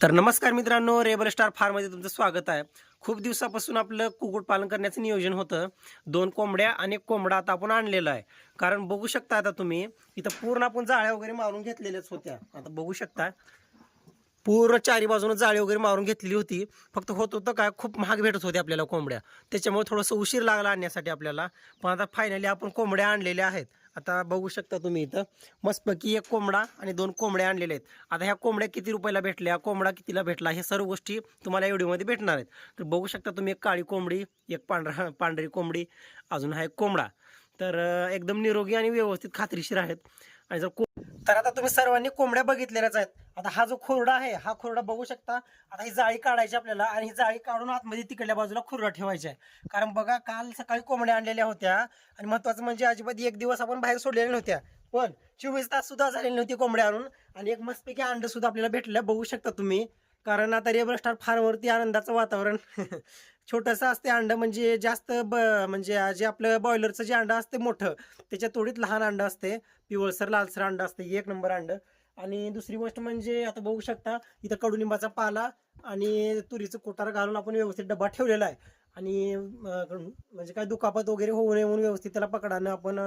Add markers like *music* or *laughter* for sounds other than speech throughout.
तर नमस्कार मित्रांनो रेबल स्टार फार्ममध्ये तुमचं स्वागत आहे. खूप दिवसापासून आपलं कुक्कुटपालन करण्याचं नियोजन होतं. दोन कोंबड्या आणि एक कोंबडा आता आपण आणलेला आहे. कारण बघू शकता आता तुम्ही इथं पूर्ण आपण जाळ्या वगैरे मारून घेतलेल्याच होत्या. आता बघू शकता पूर्ण चारी बाजूने जाळी वगैरे मारून घेतलेली होती. फक्त होत होतं काय खूप महाग भेटत होती आपल्याला कोंबड्या. त्याच्यामुळे थोडंसं उशीर लागला आणण्यासाठी आपल्याला. पण आता फायनली आपण कोंबड्या आणलेल्या आहेत. आता बघू शकता तुम्ही इथं. मस्तपैकी एक कोंबडा आणि दोन कोंबड्या आणलेले आहेत. आता ह्या कोंबड्या किती रुपयाला भेटल्या कोंबडा कितीला भेटला हे सर्व गोष्टी तुम्हाला व्हिडिओमध्ये भेटणार आहेत. तर बघू शकता तुम्ही एक काळी कोंबडी एक पांढरा पांढरी कोंबडी अजून हा एक कोंबडा. तर एकदम निरोगी आणि व्यवस्थित खात्रीशीर आहेत. आणि जर तर आता तुम्ही सर्वांनी कोंबड्या बघितलेल्याच आहेत. आता हा जो खोरडा आहे हा खोरडा बघू शकता. आता ही जाळी काढायची आपल्याला आणि ही जाळी काढून आतमध्ये तिकडल्या बाजूला खुरडा ठेवायचा आहे. कारण बघा काल सकाळी कोंबड्या आणलेल्या होत्या आणि महत्वाचं म्हणजे अजिबात एक दिवस आपण बाहेर सोडलेल्या नव्हत्या. पण चोवीस तास सुद्धा झालेली नव्हती कोंबड्या आणून आणि एक मस्तपैकी अंड सुद्धा आपल्याला भेटलं. बघू शकता तुम्ही. कारण आता रेबल फार्मवरती आनंदाचं वातावरण. *laughs* छोटंसं असते अंड म्हणजे जास्त ब म्हणजे जे आपलं बॉयलरचं जे अंड असते मोठं त्याच्या तोडीत लहान अंड असते. पिवळसर लालसर अंड असते. एक नंबर अंड. आणि दुसरी गोष्ट म्हणजे आता बघू शकता इथं कडुलिंबाचा पाला आणि तुरीचं कोटार घालून आपण व्यवस्थित डबा ठेवलेला आहे. आणि म्हणजे काय दुखापत वगैरे होऊ नये म्हणून व्यवस्थित त्याला पकडानं आपण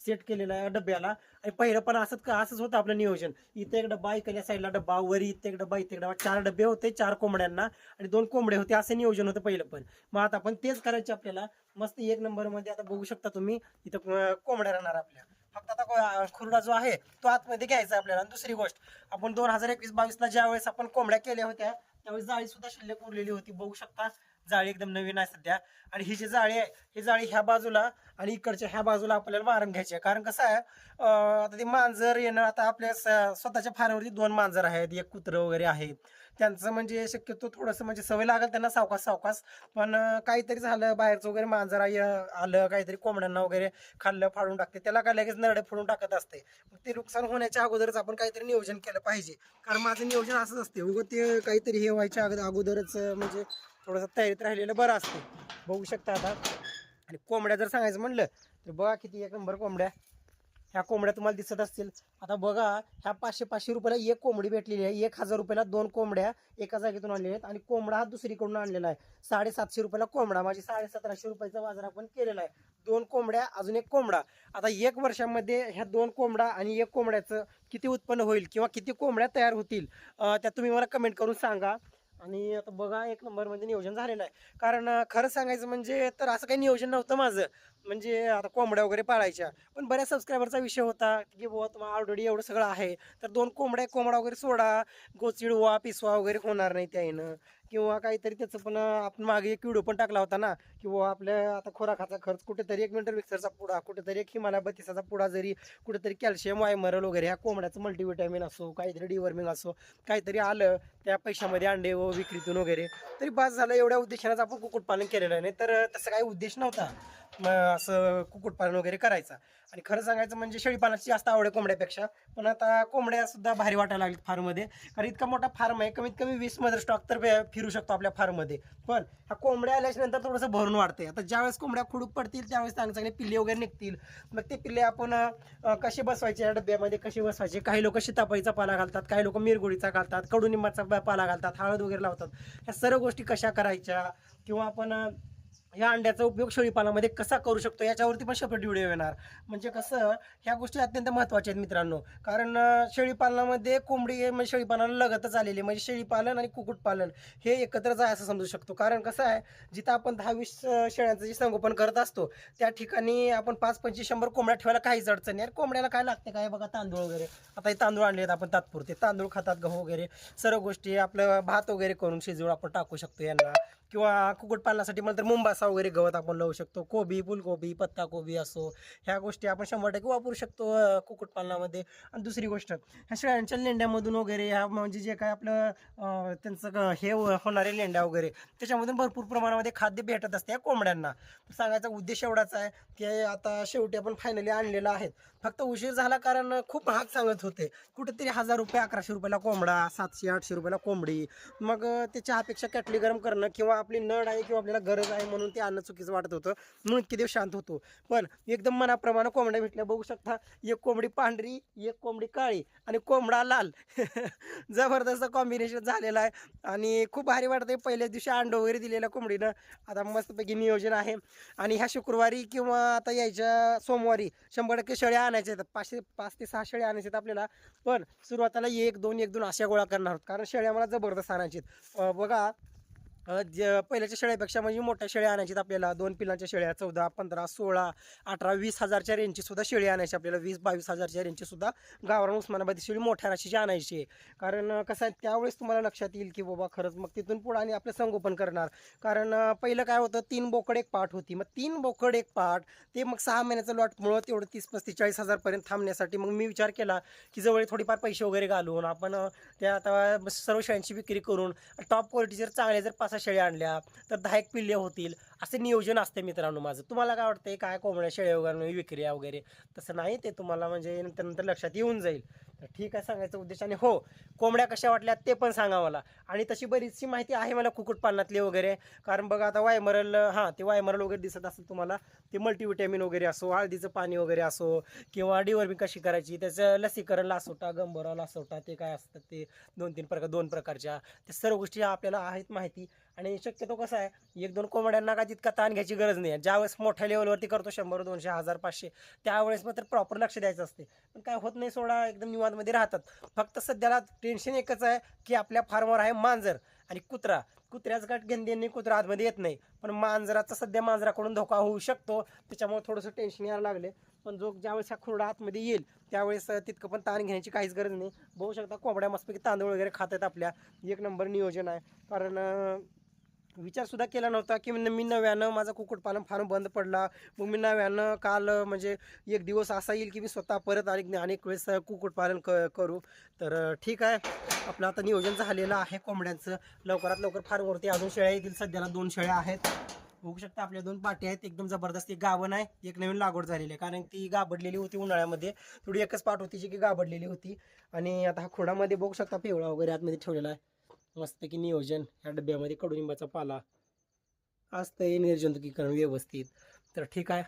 सेट केलेला आहे डब्याला. आणि पहिलं पण असंच का असंच होतं आपलं नियोजन. इथे एक डब्बा इकडल्या साईडला डब्बा वरी इथे एक डब्बा इथे एक डब्बा चार डबे होते चार कोंबड्यांना आणि दोन कोंबडे होते असं नियोजन होतं पहिलं पण. मग आता आपण तेच करायचे आपल्याला. मस्त एक नंबरमध्ये आता बघू शकता तुम्ही इथं कोंबड्या राहणार आपल्या. फक्त आता खुरडा जो आहे तो आतमध्ये घ्यायचा आपल्याला. दुसरी गोष्ट आपण दोन हजार एकवीस बावीसला ज्या वेळेस आपण कोंबड्या केल्या होत्या त्यावेळेस जाळी सुद्धा शिल्लक उरलेली होती. बघू शकता जाळी एकदम नवीन आहे सध्या. आणि ही जी जाळी आहे ही जाळी ह्या बाजूला आणि इकडच्या ह्या बाजूला आपल्याला मारून घ्यायची आहे. कारण कसं आहे आता ते मांजर येणं आता आपल्या स्वतःच्या फार्मवरती दोन मांजर आहेत. एक कुत्रं वगैरे आहे त्यांचं म्हणजे शक्यतो थोडंसं म्हणजे सवय लागेल त्यांना सावकास सावकास पण काहीतरी झालं बाहेरचं वगैरे मांजर आलं काहीतरी कोंबड्यांना वगैरे खाल्लं फाडून टाकते. त्याला काय लगेच नरडे फोडून टाकत असते. मग ते नुकसान होण्याच्या अगोदरच आपण काहीतरी नियोजन केलं पाहिजे. कारण माझं नियोजन असंच असते. उगं ते काहीतरी हे व्हायच्या अगोदर अगोदरच म्हणजे थोडंसं तयारीत राहिलेलं बरं असते. बघू शकता आता. आणि कोंबड्या जर सांगायचं म्हणलं तर बघा किती एक नंबर कोंबड्या. ह्या कोंबड्या तुम्हाला दिसत असतील. आता बघा ह्या पाचशे पाचशे रुपयाला एक कोंबडी भेटलेली आहे. एक हजार रुपयाला दोन कोंबड्या एका जागेतून आणलेल्या आहेत. आणि कोंबडा हा दुसरीकडून आणलेला आहे. साडेसातशे रुपयाला कोंबडा. माझी साडेसतराशे रुपयाचा बाजार आपण केलेला आहे. दोन कोंबड्या अजून एक कोंबडा. आता एक वर्षामध्ये ह्या दोन कोंबडा आणि एक कोंबड्याचं किती उत्पन्न होईल किंवा किती कोंबड्या तयार होतील त्या तुम्ही मला कमेंट करून सांगा. आणि आता बघा एक नंबरमध्ये म्हणजे नियोजन झालेलं आहे. कारण खरं सांगायचं म्हणजे तर असं काही नियोजन नव्हतं माझं. म्हणजे आता कोंबड्या वगैरे पाळायच्या. पण बऱ्याच सबस्क्रायबरचा विषय होता की बुवा तुम्हाला ऑलरेडी एवढं सगळं आहे. तर दोन कोंबड्या कोंबडा वगैरे सोडा. गोचिडवा पिसवा वगैरे होणार नाही त्यानं किंवा काहीतरी त्याचं पण आपण मागे एक व्हिडिओ पण टाकला होता ना की बुवा आपल्या आता खोराकाचा खर्च कुठेतरी एक मिनिटर मिक्सरचा पुडा कुठेतरी एक हिमालय बत्तीसाचा पुडा जरी कुठेतरी कॅल्शियम वायमरल वगैरे ह्या कोंबड्याचं मल्टीविटॅमिन असो काहीतरी डिवर्मिंग असो काहीतरी आलं त्या पैशामध्ये अंडे व विक्रीतून वगैरे तरी बास झालं एवढ्या उद्देशानेच आपण कुक्कुटपालन केलेलं नाही तर तसं काही उद्देश नव्हता. म, असं कुक्कुटपालन वगैरे करायचा. आणि खरं सांगायचं म्हणजे शेळीपालनाची जास्त आवड आहे कोंबड्यापेक्षा. पण आता कोंबड्या सुद्धा भारी वाटायला लागलीत फार्ममध्ये. कारण इतका मोठा फार्म आहे कमीत कमी वीस मदर स्टॉक तर फे- फिरू शकतो आपल्या फार्ममध्ये. पण हा कोंबड्या आल्याच्यानंतर थोडंसं भरून वाढते आता ज्यावेळेस कोंबड्या खुडूक पडतील त्यावेळेस चांगले चांगले पिल्ले वगैरे निघतील. मग ते पिल्ले आपण अं, कसे बसवायचे या डब्यामध्ये? कसे बसवायचे? काही लोक सीताफळीचा पाला घालतात काही लोक मिरगुडीचा घालतात कडुनिंबाचा पाला घालतात हळद वगैरे लावतात. ह्या सर्व गोष्टी कशा करायच्या? किंवा आपण अं, या अंड्याचा उपयोग शेळीपालनामध्ये कसा करू शकतो याच्यावरती पण सेपरेट व्हिडिओ येणार. म्हणजे कसं ह्या गोष्टी अत्यंत महत्त्वाच्या आहेत मित्रांनो. कारण शेळीपालनामध्ये कोंबडी म्हणजे शेळीपालनाला लगतच आलेली म्हणजे शेळीपालन आणि कुक्कुटपालन हे एकत्रच आहे असं समजू शकतो. कारण कसं आहे जिथं आपण दहा वीस शेळ्यांचं जे संगोपन करत असतो त्या ठिकाणी आपण पाच पंचवीस शंभर कोंबड्या ठेवायला काहीच अडचण नाही. कोंबड्याला काय लागते काय बघा तांदूळ वगैरे. आता हे तांदूळ आणले आहेत आपण तात्पुरते. तांदूळ खातात गहू वगैरे. सर्व गोष्टी आपलं भात वगैरे करून शिजवून आपण टाकू शकतो यांना. किंवा कुक्कुटपालनासाठी म्हणतात तर मुंबासा वगैरे गवत आपण लावू शकतो. कोबी फुलकोबी पत्ताकोबी असो ह्या गोष्टी आपण शंभर टक्के वापरू शकतो कुक्कुटपालनामध्ये. आणि दुसरी गोष्ट ह्या शेळ्यांच्या लेंड्यामधून वगैरे ह्या म्हणजे जे काय आपलं त्यांचं हे होणारे लेंड्या वगैरे त्याच्यामधून भरपूर प्रमाणामध्ये खाद्य भेटत असते या कोंबड्यांना. सांगायचा उद्देश एवढाच आहे की आता शेवटी आपण फायनली आणलेलं आहेत. फक्त उशीर झाला कारण खूप महाग सांगत होते. कुठेतरी हजार रुपये अकराशे रुपयाला कोंबडा सातशे आठशे रुपयाला कोंबडी. मग त्याच्या ते चहापेक्षा कॅटली गरम करणं किंवा आपली नड आहे किंवा आपल्याला गरज आहे म्हणून ते आणणं चुकीचं वाटत होतं. म्हणून इतके दिवस शांत होतो. पण एकदम मनाप्रमाणे कोंबड्या भेटल्या. बघू शकता एक कोंबडी पांढरी एक कोंबडी काळी आणि कोंबडा लाल. *laughs* जबरदस्त कॉम्बिनेशन झालेलं आहे. आणि खूप भारी वाटतंय पहिल्याच दिवशी अंड वगैरे दिलेल्या कोंबडीनं. आता मस्तपैकी नियोजन आहे. आणि ह्या शुक्रवारी किंवा आता यायच्या सोमवारी शंभर टक्के शेळ्या आणायचे आहेत. पाचशे पाच ते सहा शेळ्या आणायचे आहेत आपल्याला. पण सुरुवातीला एक दोन एक दोन अशा गोळा करणार आहोत. कारण शेळ्या मला जबरदस्त आणायचे आहेत. बघा ज पहिल्याच्या शेळ्यापेक्षा म्हणजे मोठ्या शेळ्या आणायची आपल्याला. दोन पिलांच्या शेळ्या चौदा पंधरा सोळा अठरा वीस हजारच्या रेंजची सुद्धा शेळी आणायची आपल्याला. वीस बावीस हजारच्या रेंजची सुद्धा गावरान उस्मानाबादी शेळी मोठ्या राशीची आणायची. आहे कारण कसं आहे त्यावेळेस तुम्हाला लक्षात येईल की बाबा खरंच मग तिथून पुढं आणि आपलं संगोपन करणार. कारण पहिलं काय होतं तीन बोकड एक पाठ होती. मग तीन बोकड एक पाठ ते मग सहा महिन्याचं लॉटमुळं तेवढं तीस पस्तीस चाळीस हजारपर्यंत थांबण्यासाठी मग मी विचार केला की जवळ थोडीफार पैसे वगैरे घालून आपण त्या आता सर्व शेळ्यांची विक्री करून टॉप क्वालिटी जर चांगल्या जर पाच सहा शेळ्या आणल्या तर दहा एक पिल्ले होतील असे नियोजन असते मित्रांनो माझं. तुम्हाला काय वाटतंय? काय कोंबड्या शेळ्या वगैरे विक्रिया वगैरे? तसं नाही ते तुम्हाला म्हणजे नंतर नंतर लक्षात येऊन जाईल. तर ठीक आहे सांगायचं उद्देश आणि हो कोंबड्या कशा वाटल्या ते पण सांगा मला. आणि तशी बरीचशी माहिती आहे मला कुक्कुटपालनातली वगैरे. कारण बघा आता वायमरल हां ते वायमरल वगैरे दिसत असेल तुम्हाला ते मल्टीविटॅमिन वगैरे असो हळदीचं पाणी वगैरे असो किंवा डिवर्मिंग कशी करायची त्याचं लसीकरण लासोटा गंभोरा लासोटा ते काय असतात ते दोन तीन प्रकार दोन प्रकारच्या त्या सर्व गोष्टी आपल्याला आहेत माहिती. आणि शक्यतो कसं आहे एक दोन कोंबड्यांना का तितका ताण घ्यायची गरज नाही आहे. ज्यावेळेस मोठ्या लेवलवरती करतो शंभर दोनशे हजार पाचशे त्यावेळेस मात्र प्रॉपर लक्ष द्यायचं असते. पण काय होत नाही सोडा एकदम निवांतमध्ये राहतात. फक्त सध्याला टेन्शन एकच आहे की आपल्या फार्मवर आहे मांजर आणि कुत्रा. कुत्र्याच गाठ गेंदेंनी कुत्रा आतमध्ये येत नाही. पण मांजराचा सध्या मांजराकडून धोका होऊ शकतो. त्याच्यामुळे थोडंसं टेन्शन यायला लागले. पण जो ज्यावेळेस हा खुरडा आतमध्ये येईल त्यावेळेस तितकं पण ताण घेण्याची काहीच गरज नाही. बघू शकता कोंबड्या मस्तपैकी तांदूळ वगैरे खात आहेत आपल्या. एक नंबर नियोजन आहे. कारण विचारसुद्धा केला नव्हता की मी मी नव्यानं माझा कुक्कुटपालन फार्म बंद पडला. मग मी नव्यानं काल म्हणजे एक दिवस असा येईल की मी स्वतः परत अनेक अनेक वेळेस कुक्कुटपालन क करू. तर ठीक आहे. आपलं आता नियोजन झालेलं आहे कोंबड्यांचं. लवकरात लवकर फार्मवरती अजून शेळ्या येतील. सध्याला दोन शेळ्या आहेत. बघू शकता आपल्या दोन पाट्या आहेत. एकदम जबरदस्त एक गावन आहे. एक नवीन लागवड झालेली आहे. कारण ती गाबडलेली होती उन्हाळ्यामध्ये. थोडी एकच पाट होती जी की गाबडलेली होती. आणि आता हा खोडामध्ये बघू शकता पिवळा वगैरे आतमध्ये ठेवलेला आहे. मस्तपैकी नियोजन ह्या डब्यामध्ये कडुनिंबाचा पाला असतंय निर्जंतुकीकरण व्यवस्थित. तर ठीक आहे.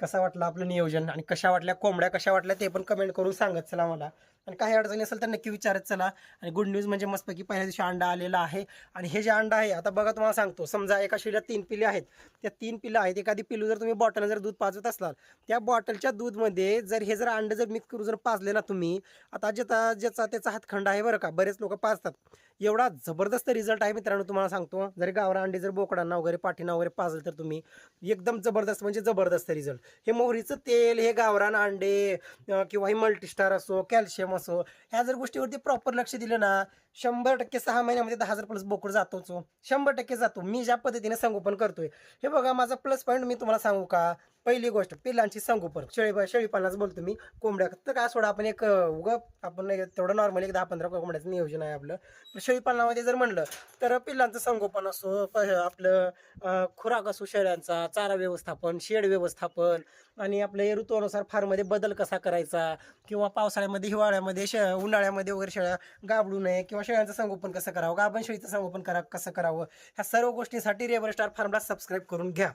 कसा वाटला आपलं नियोजन आणि कशा वाटल्या कोंबड्या कशा वाटल्या ते पण कमेंट करून सांगत चला मला. आणि काही अडचणी असेल तर नक्की विचारत चला. आणि गुड न्यूज म्हणजे मस्तपैकी पहिल्या दिवशी अंडा आलेला आहे. आणि हे जे अंडा आहे आता बघा तुम्हाला सांगतो. समजा एका शिड्यात तीन पिले आहेत. त्या तीन पिलं आहेत. एखादी पिलू जर तुम्ही बॉटल जर दूध पाजत असलाल त्या बॉटलच्या दूधमध्ये जर हे जर अंडं जर मिक्स करून जर पाजले ना तुम्ही आता ज्याचा ज्याचा त्याचा हातखंड आहे बरं का बरेच लोक पाजतात. एवढा जबरदस्त रिझल्ट आहे मित्रांनो तुम्हाला सांगतो. जरी गावरा अंडे जर बोकडांना वगैरे पाठीना वगैरे पाजलं तर तुम्ही एकदम जबरदस्त म्हणजे जबरदस्त रिझल्ट हे मोहरीचं तेल हे गावरान अंडे किंवा हे मल्टीस्टार असो कॅल्शियम असो ह्या जर गोष्टीवरती प्रॉपर लक्ष दिलं ना शंभर टक्के सहा महिन्यामध्ये दहा हजार प्लस बोकड जातोच हो. शंभर टक्के जातो. मी ज्या पद्धतीने संगोपन करतोय हे बघा माझा प्लस पॉईंट मी तुम्हाला सांगू का? पहिली गोष्ट पिल्लांची संगोपन शेळी शेळीपालनाचं बोलतो मी कोंबड्या. तर काय सोडा आपण एक उग आपण तेवढं नॉर्मल एक दहा पंधरा कोंबड्याचं नियोजन आहे आपलं. शेळीपालनामध्ये जर म्हणलं तर पिल्लांचं संगोपन असो प- आपलं खुराक असो शेळ्यांचा चारा व्यवस्थापन शेड व्यवस्थापन आणि आपल्या ऋतूनुसार फार्ममध्ये बदल कसा करायचा किंवा पावसाळ्यामध्ये हिवाळ्यामध्ये शे उन्हाळ्यामध्ये वगैरे शेळ्या गाबडू नये किंवा शेळ्यांचं संगोपन कसं करावं गाभण शेळीचं संगोपन करा कसं करावं ह्या सर्व गोष्टींसाठी रेबर स्टार फार्मला सबस्क्राईब करून घ्या.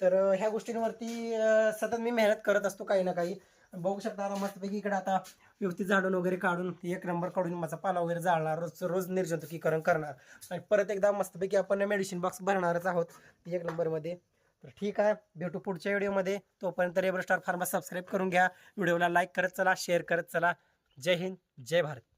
तर ह्या गोष्टींवरती सतत मी मेहनत करत असतो काही ना काही. बघू शकता आता मस्तपैकी इकडे आता व्यवस्थित झाडून वगैरे काढून एक नंबर काढून माझा पाला वगैरे जाळणार रोज रोज निर्जंतुकीकरण करणार. आणि परत एकदा मस्तपैकी आपण मेडिसिन बॉक्स भरणारच आहोत एक नंबरमध्ये. तर ठीक आहे भेटू पुढच्या व्हिडिओमध्ये. तोपर्यंत रेबर स्टार फार्मा सबस्क्राईब करून घ्या. व्हिडिओला लाईक करत चला शेअर करत चला. जय हिंद जय भारत.